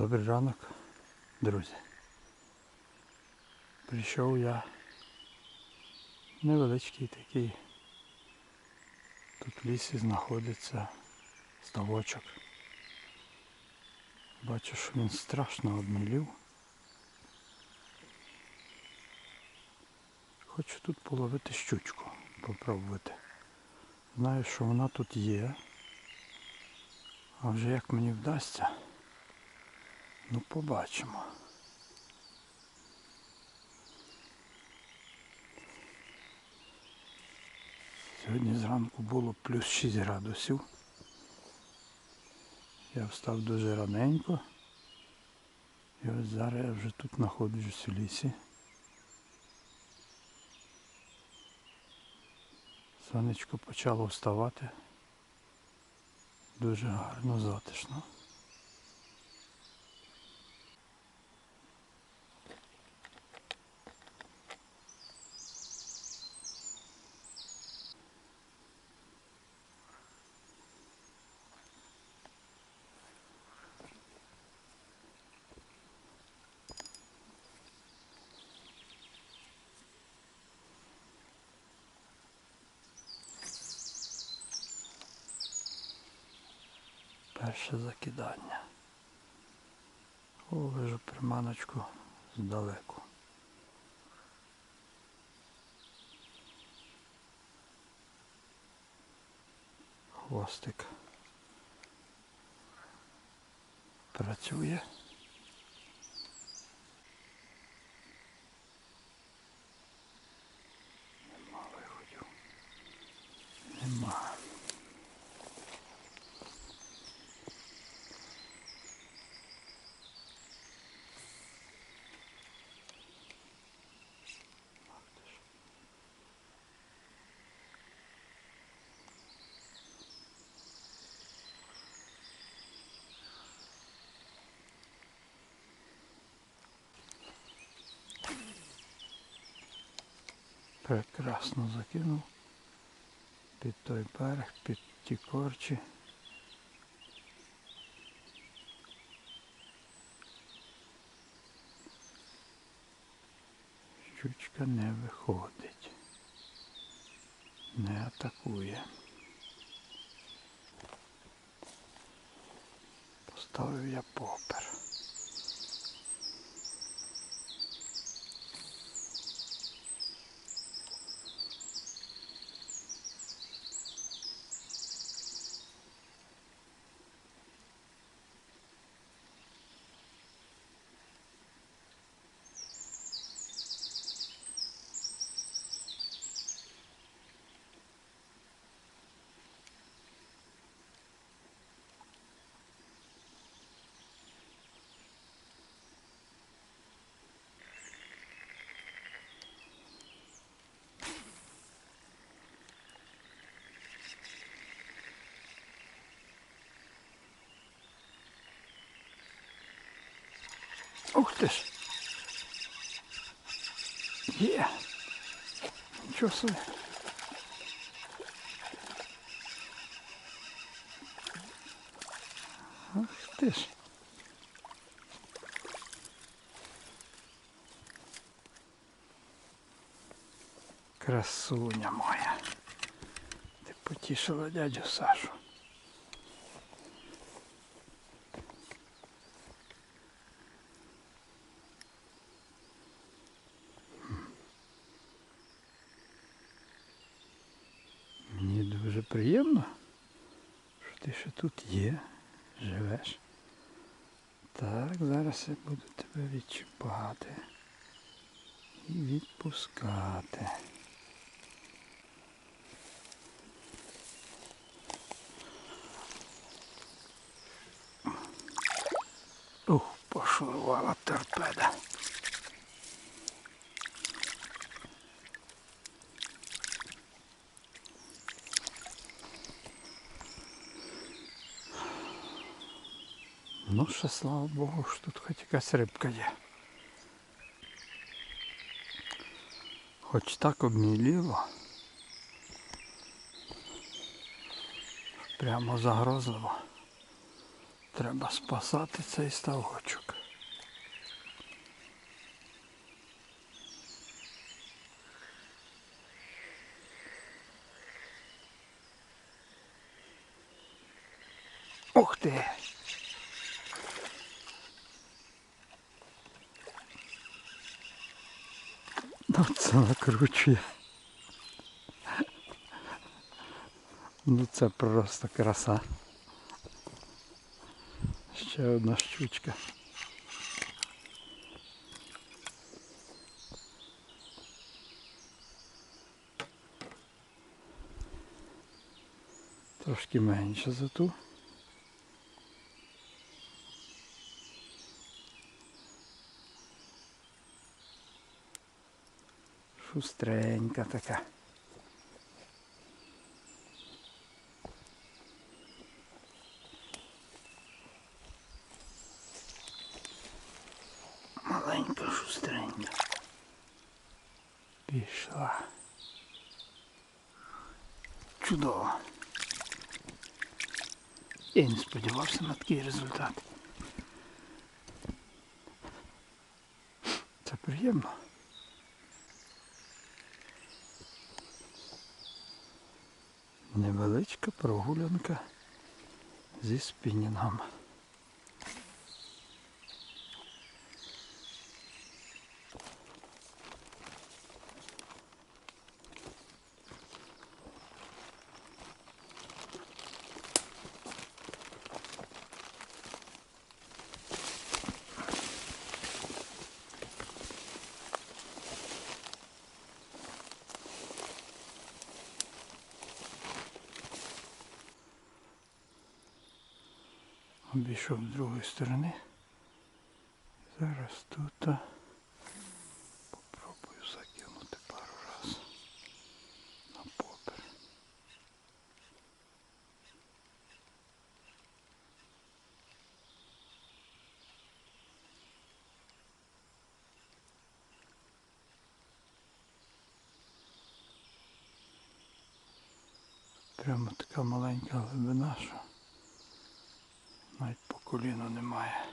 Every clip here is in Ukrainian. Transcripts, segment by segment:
Добрий ранок, друзі. Прийшов я невеличкий такий. Тут в лісі знаходиться ставочок. Бачу, що він страшно обмілів. Хочу тут половити щучку, попробувати. Знаю, що вона тут є. А вже як мені вдасться, ну побачимо. Сьогодні зранку було плюс 6 градусів. Я встав дуже раненько. І ось зараз я вже тут знаходжусь у лісі. Сонечко почало вставати. Дуже гарно, затишно. Перше закидання. Вижу приманочку здалеку. Хвостик працює. Нема виходів. Нема. Прекрасно закинув під той берег, під ті корчі. Щучка не виходить, не атакує. Поставив я попер. Ух ти ж. Є. Нічого собі. Ух ти ж. Красуня моя. Ти потішила дядю Сашу. Мені дуже приємно, що ти ще тут є, живеш. Так, зараз я буду тебе відчіпати і відпускати. Ух, пошурувала торпеда. Ну, ще слава Богу, що тут хоч якась рибка є. Хоч так обміліло. Прямо загрозливо. Треба спасати цей ставочок. Ух ти! Це накручує. Ну це просто краса. Ще одна щучка. Трошки менше за ту. Шустренька така. Маленька шустренька. Пішла. Чудово. Я не сподівався на такий результат. Це приємно. Невеличка прогулянка зі спінінгом. Обійшов з другої сторони. Зараз тут попробую закинути пару раз на попер. Прямо така маленька глибина, що коліну немає.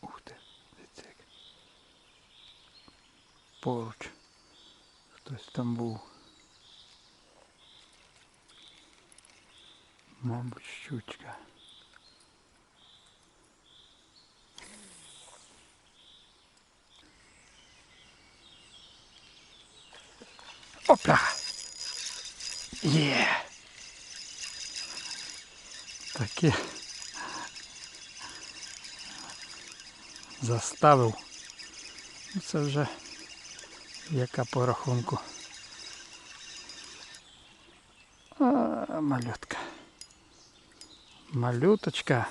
Ух ти, як. Поруч. Хтось там був. Мабуть, щучка. Опа! Є! Таке заставив. Ну, Це вже яка по рахунку. А, малютка. Малюточка.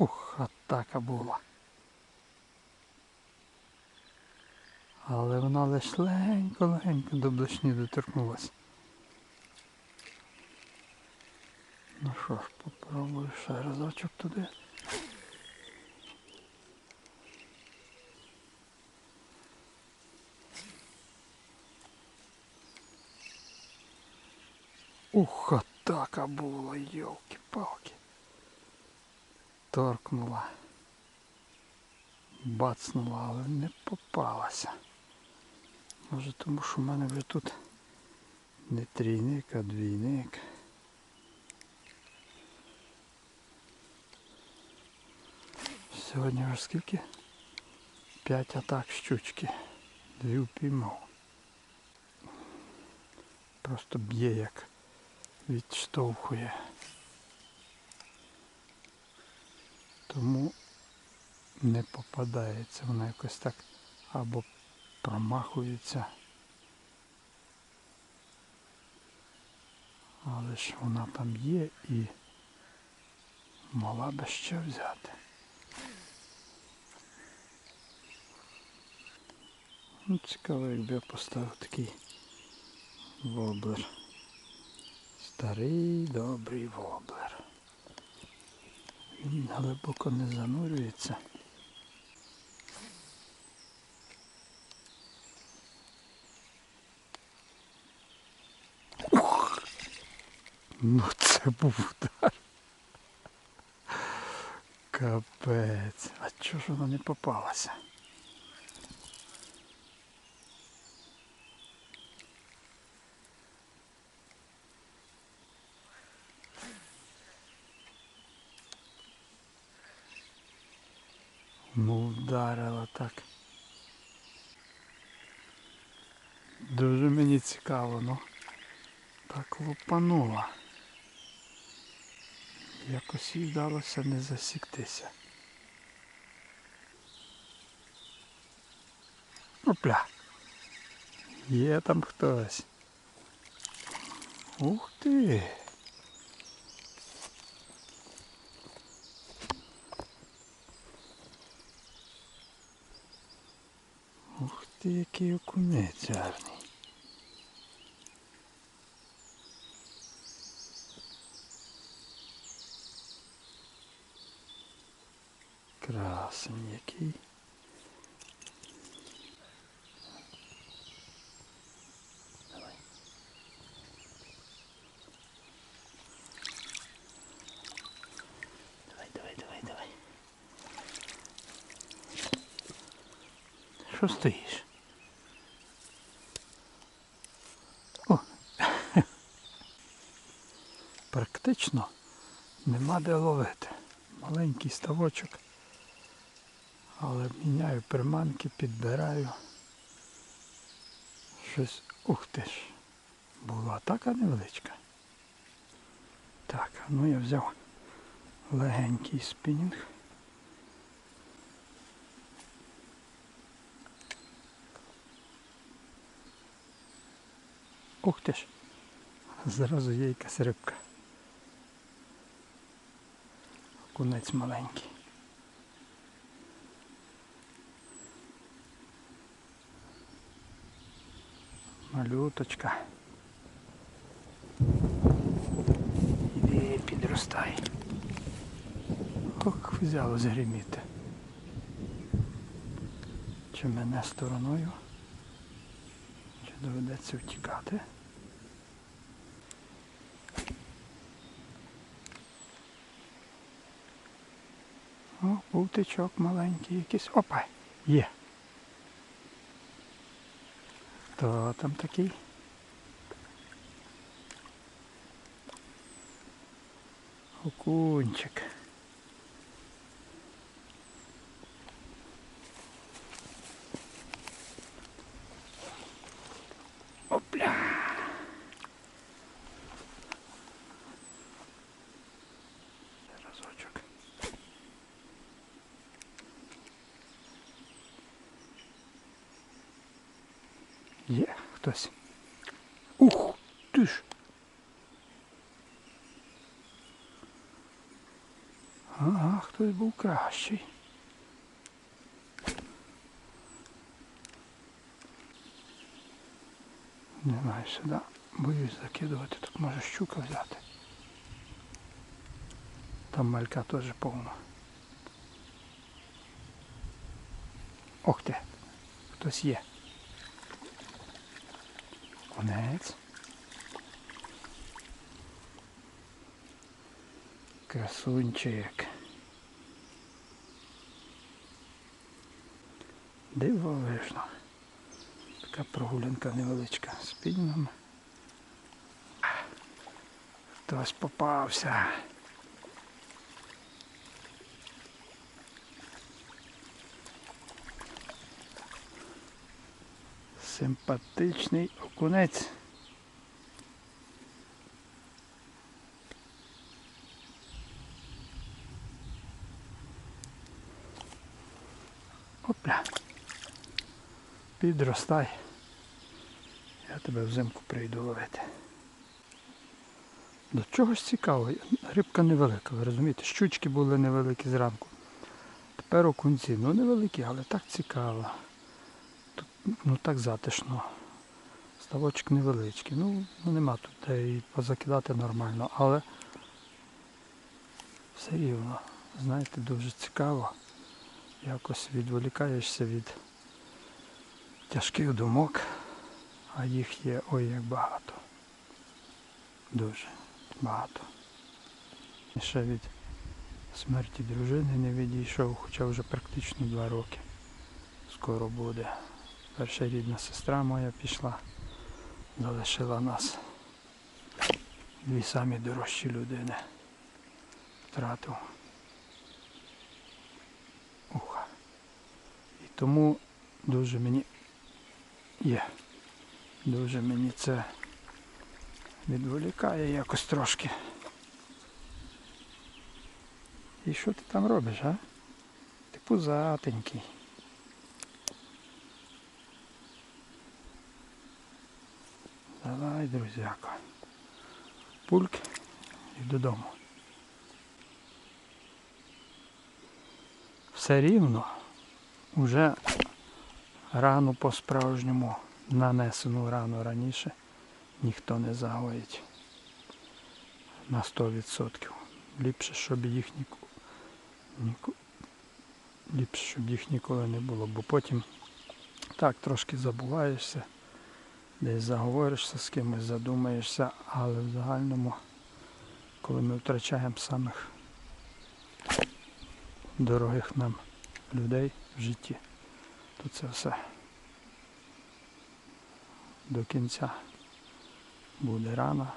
Ух, атака була. Але вона лиш легенько-легенько до блешні доторкнулася. Ну що ж, попробую ще разочок туди. Ух, атака була, йолки-палки. Торкнула. Бацнула, але не попалася. Може тому що в мене вже тут не трійник, а двійник. Сьогодні вже скільки? П'ять атак щучки. Дві впіймав. Просто б'є як відштовхує. Тому не попадається, вона якось так або промахується. Але ж вона там є і мала би ще взяти. Ну, цікаво, якби я поставив такий воблер. Старий добрий воблер. Він глибоко не занурюється. Ух! Ну це був удар. Капець. А чого ж вона не попалася? Вдарила так. Дуже мені цікаво, ну. Так лупанула. Якось їй вдалося не засіктися. Опля. Є там хтось. Ух ти. Ух ти, який окунець гарний. Красень який. Що стоїш? О! Практично нема де ловити. Маленький ставочок. Але міняю приманки, підбираю. Щось. Ух ти ж. Була така невеличка. Так, ну я взяв легенький спінінг. Ух ти ж. Зразу є якась рибка. Кунець маленький. Малюточка. Іди підростай. Ох, взяло згріміти. Чи мене стороною? Чи доведеться втікати? О, був тичок маленький якийсь. Опа! Є. Хто там такий? Окунчик. Ага, хтось був кращий. Не знаю сюди. Боюсь закидувати, тут може щука взяти. Там малька теж повно. Ох ти, хтось є. Конець. Красунчик. Дивовижно. Така прогулянка невеличка з піднімами. Хтось попався. Симпатичний окунець. Опля. Підростай. Я тебе взимку прийду ловити. До чогось цікаво. Рибка невелика, ви розумієте? Щучки були невеликі зранку. Тепер окунці, ну невеликі, але так цікаво. Тут ну так затишно. Ставочок невеличкий. Ну, ну нема тут де і позакидати нормально, але все рівно, знаєте, дуже цікаво. Якось відволікаєшся від тяжких думок, а їх є ой як багато. Дуже багато. Ще від смерті дружини не відійшов, хоча вже практично два роки. Скоро буде. Перша рідна сестра моя пішла, залишила нас. Дві самі дорожчі людини. Втратив. Уха. І тому дуже мені є. Дуже мені це відволікає якось трошки. І що ти там робиш, а? Ти пузатенький. Давай, друзяко. Пульк і додому. Все рівно вже рану по-справжньому нанесену рану раніше ніхто не загоїть на 100%. Ліпше, щоб їх ніку... ліпше, щоб їх ніколи не було, бо потім так трошки забуваєшся, десь заговоришся з кимось, задумаєшся, але в загальному, коли ми втрачаємо самих дорогих нам людей в житті, то це все до кінця буде рана,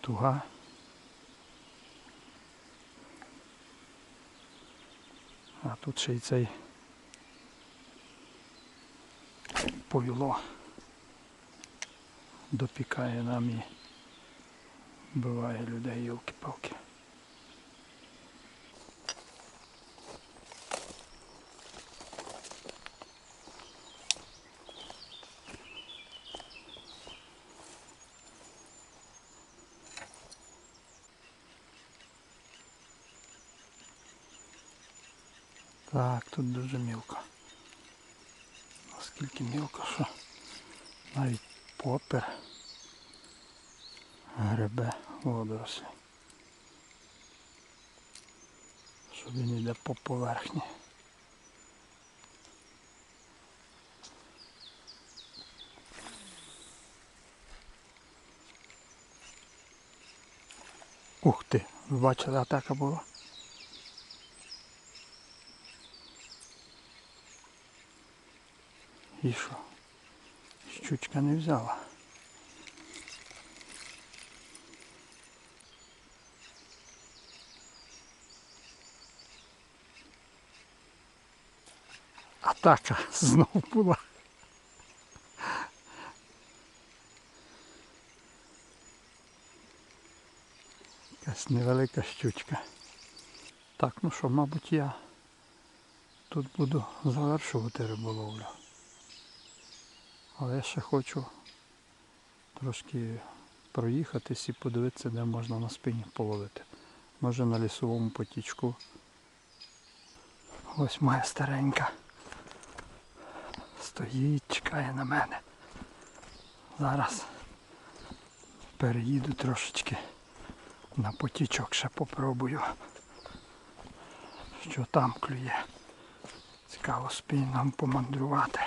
туга. А тут ще й цей повіло допікає нам і вбиває людей, йолки-палки. Так, тут дуже мілко. Наскільки мілко, що навіть попер гребе водорослі. Що він йде по поверхні. Ух ти, бачили, атака була? І що? Щучка не взяла. Атака знову була. Якась невелика щучка. Так, ну що, мабуть, я тут буду завершувати риболовлю. Але я ще хочу трошки проїхатись і подивитися, де можна на спині половити. Може на лісовому потічку. Ось моя старенька. Стоїть, чекає на мене. Зараз переїду трошечки на потічок, ще попробую. Що там клює. Цікаво спільно помандрувати.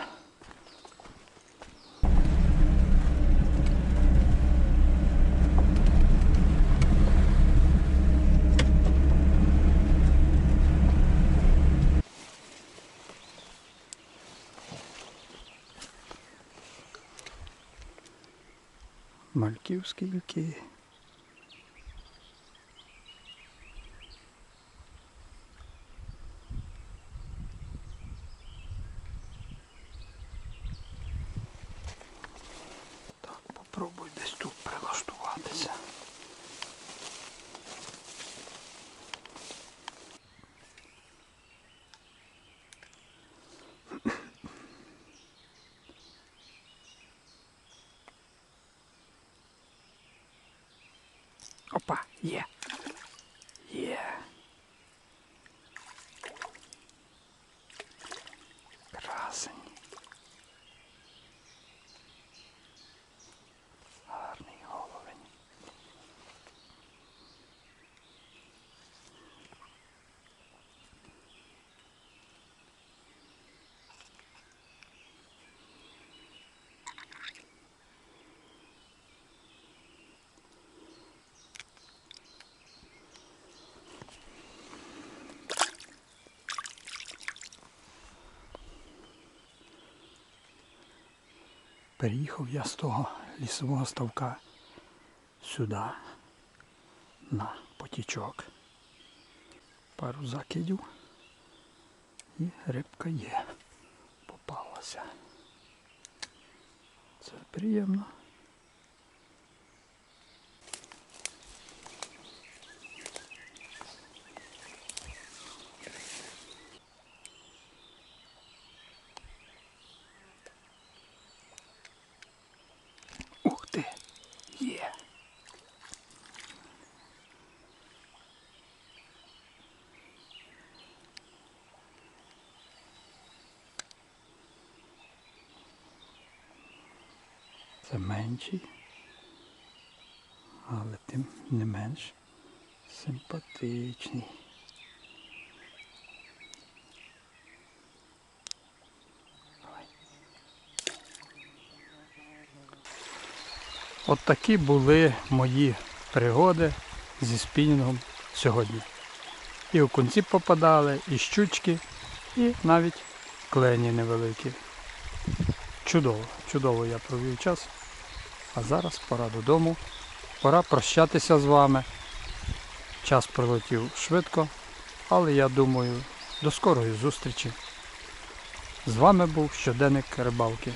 Мальків скільки. Так, попробуй десь тут прилаштуватися. Опа, є. Є. Красень. Переїхав я з того лісового ставка сюди, на потічок. Пару закидів і рибка є. Попалася. Це приємно. Ух ти! Є! Це менший, але тим не менш симпатичний. От такі були мої пригоди зі спінінгом сьогодні. І окунці попадали, і щучки, і навіть клені невеликі. Чудово, чудово я провів час. А зараз пора додому. Пора прощатися з вами. Час пролетів швидко, але я думаю, до скорої зустрічі. З вами був щоденник рибалки.